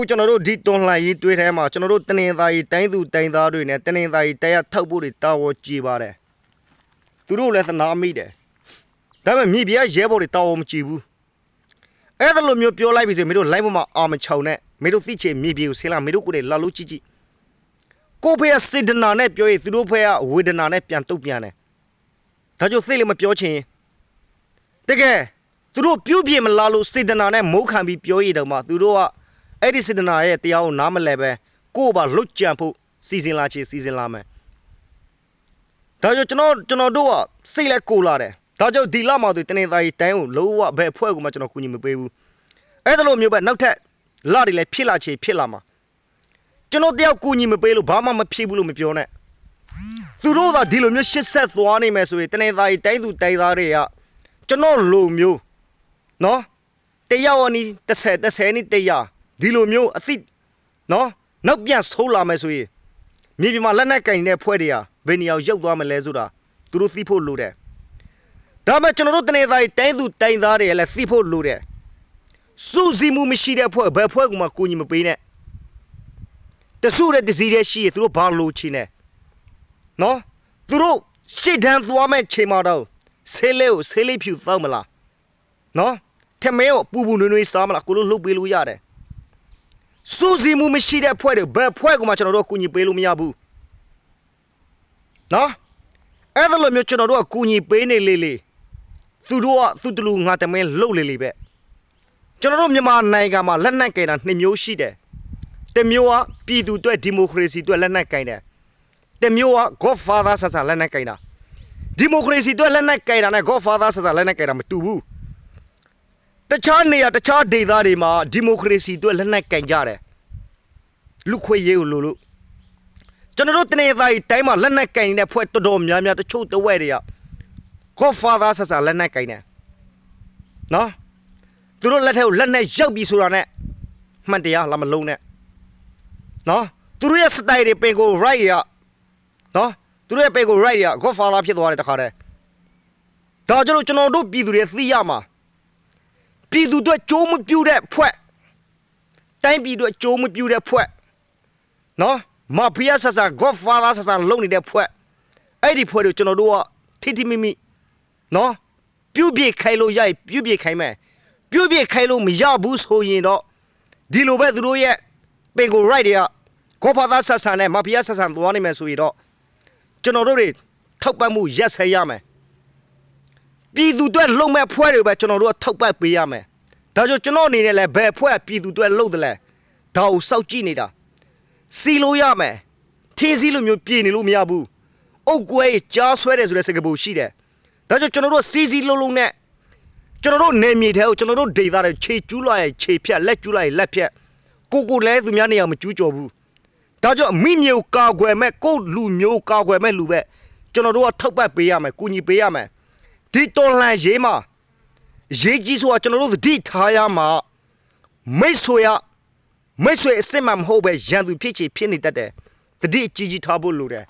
ခုကျွန်တော်တို့ဒီတွန်လှန်ရေးတွေးထဲမှာကျွန်တော်တို့တနင်္သာရီတိုင်းသူတိုင်းသားတွေနဲ့တနင်္သာရီတရားထောက်ဖို့တွေတာဝန်ကြည်ပါတယ်သူတို့လည်းသနာမိတယ်ဒါပေမဲ့မြေပြရဲဘော်တွေတာဝန်မကြည်ဘူးအဲ့ဒါလိုမျိုးပြောလိုက်ပြီဆိုမင်းတို့လိုက်မမအာမချောင်နဲ့မင်းတို့သိချင်မြေပြကိုဆင်းလာမင်းတို့ကိုယ်တွေလာလို့ကြည့်ကြည့်ကိုဖေကစေဒနာနဲ့ပြောရင်သူတို့ဖေကဝေဒနာနဲ့ပြန်တုတ်ပြန်တယ်ဒါကြောင့်သိလည်းမပြောချင်ရင်တကယ်သူတို့ပြုတ်ပြမလာလို့စေဒနာနဲ့မုန်းခံပြီးပြောရတော့မှသူတို့က အဲ့ဒီစေတနာရဲ့တရားကိုနားမလဲပဲကိုယ့်ဘာလွတ်ကြံဖို့စီစဉ်လာချေစီစဉ်လာမယ်ဒါကြောင့်ကျွန်တော်ကျွန်တော်တို့ကစိတ်လက်ကိုလာတယ်ဒါကြောင့်ဒီလမှာသူတနေသားကြီးတိုင်းကိုလုံးဝဘယ်အဖွဲ့ကမှကျွန်တော်ကူညီမပေးဘူးအဲ့ဒါလိုမျိုးပဲနောက်ထပ်လတွေလည်းဖြစ်လာချေဖြစ်လာမှာကျွန်တော်တယောက်ကူညီမပေးလို့ဘာမှမဖြစ်ဘူးလို့မပြောနဲ့သူတို့သာဒီလိုမျိုးရှစ်ဆက်သွားနေမယ်ဆိုရင်တနေသားကြီးတိုင်းသူတိုင်းသားတွေကကျွန်တော်လိုမျိုးနော်တယောက်အနီး30 30နီးတရာ ဒီလိုမျိုးအသိနော်နောက်ပြန်ဆိုးလာမယ်ဆိုရင်မြေပြင်မှာလက်နက်ကင်တဲ့ဖွဲ့တွေဟာဘယ်နေရာကိုရောက်သွားမလဲဆိုတာသူတို့သိဖို့လိုတယ်ဒါမှကျွန်တော်တို့တနေသားတိုင်းသူတိုင်းသားတွေလည်းသိဖို့လိုတယ်စူးစီးမှုမရှိတဲ့ဖွဲ့ဘယ်ဖွဲ့ကမှကိုကြီးမပေးနဲ့တဆူတဲ့ဒစီတဲ့ရှိရသူတို့ဘာလို့ချင်နေနော်သူတို့ရှေ့တန်းသွားမဲ့ချိန်မှာတော့ဆေးလေးကိုဆေးလေးဖြူသောက်မလားနော်ထမင်းကိုပူပူနွေ့နွေ့စားမလားကိုလိုလှုပ်ပေးလို့ရတယ် စူးစီးမှုမရှိတဲ့ဖွဲ့တွေဘယ်ဖွဲ့ကမှကျွန်တော်တို့ကကူညီပေးလို့မရဘူးနော်အဲ့ဒါလိုမျိုးကျွန်တော်တို့ကကူညီပေးနေလေလေသူတို့ကသူတလူငါတမင်းလှုပ်လေလေပဲကျွန်တော်တို့မြန်မာနိုင်ငံမှာလက်နက်ကင်တာနှစ်မျိုးရှိတယ်တစ်မျိုးကပြည်သူအတွက်ဒီမိုကရေစီအတွက်လက်နက်ကင်တယ်တစ်မျိုးက Godfather ဆဆလက်နက်ကင်တာဒီမိုကရေစီအတွက်လက်နက်ကင်တာနဲ့ Godfather ဆဆလက်နက်ကင်တာမတူဘူး တခြားနေရာတခြားဒေသတွေမှာဒီမိုကရေစီအတွက်လက်နက်ကင်ကြတယ်လူခွေရေးကိုလို့လို့ကျွန်တော်တို့တနေသားကြီးတိုင်းမှာလက်နက်ကင်နေတဲ့ဖွဲ့တော်တော်များများတချို့တဝက်တွေက Godfather ဆဆလက်နက်ကင်တယ်နော်သူတို့လက်ထက်ကိုလက်နဲ့ရောက်ပြီဆိုတာနဲ့မှန်တရားလာမလုံးနဲ့နော်သူတို့ရဲ့စတိုင်တွေပင်ကို right ရနော်သူတို့ရဲ့ပင်ကို right ရ Godfather ဖြစ်သွားတယ်တခါတည်းဒါကြောင့်ကျွန်တော်တို့ပြည်သူတွေသိရမှာ ပြည်သူတို့ကြိုးမပြူတဲ့ဖွဲ့တိုင်းပြည်တို့ကြိုးမပြူတဲ့ဖွဲ့နော်မာဖီးယားဆဆာ Godfather ဆဆာလုံနေတဲ့ဖွဲ့အဲ့ဒီဖွဲ့တို့ကျွန်တော်တို့ကထိထိမိမိနော်ပြုတ်ပြစ်ခိုင်းလို့ရရင်ပြုတ်ပြစ်ခိုင်းမယ်ပြုတ်ပြစ်ခိုင်းလို့မရဘူးဆိုရင်တော့ဒီလိုပဲသူတို့ရဲ့ပင်ကို right တွေက Godfather ဆဆာနဲ့မာဖီးယားဆဆာသွားနေမယ်ဆိုရင်တော့ကျွန်တော်တို့တွေထောက်ပံ့မှုရက်ဆက်ရမယ် ပြည်သူအတွက်လုံမဲ့ဖွဲ့တွေပဲကျွန်တော်တို့ကထောက်ပံ့ပေးရမယ်။ဒါကြောင့်ကျွန်တော်အနေနဲ့လည်းဘယ်ဖွဲ့ကပြည်သူအတွက်လုံတယ်လဲ။ဒါကိုစောက်ကြည့်နေတာ။စီလို့ရမယ်။ထင်းစီလိုမျိုးပြည်နေလို့မရဘူး။အုတ်ကွဲကြားဆွဲတယ်ဆိုတဲ့စကားပုံရှိတယ်။ဒါကြောင့်ကျွန်တော်တို့စီစီလုံးလုံးနဲ့ကျွန်တော်တို့နေမြေထဲကိုကျွန်တော်တို့ဒေသတွေခြေကျူးလိုက်ရင်ခြေဖြတ်လက်ကျူးလိုက်ရင်လက်ဖြတ်ကိုကိုလည်းသူများနေရာမကျူးကျော်ဘူး။ဒါကြောင့်မိမျိုးကာကွယ်မဲ့ကိုယ့်လူမျိုးကာကွယ်မဲ့လူပဲကျွန်တော်တို့ကထောက်ပံ့ပေးရမယ်၊ကူညီပေးရမယ်။ ဒီတော်လှန်ရေးမှာရေးကြီးဆိုတာကျွန်တော်တို့သတိထားရမှာမိတ်ဆွေရမိတ်ဆွေအစ်စ်မှမဟုတ်ပဲရန်သူဖြစ်ချေဖြစ်နေတတ်တယ်သတိအကြီးကြီးထားဖို့လိုတယ်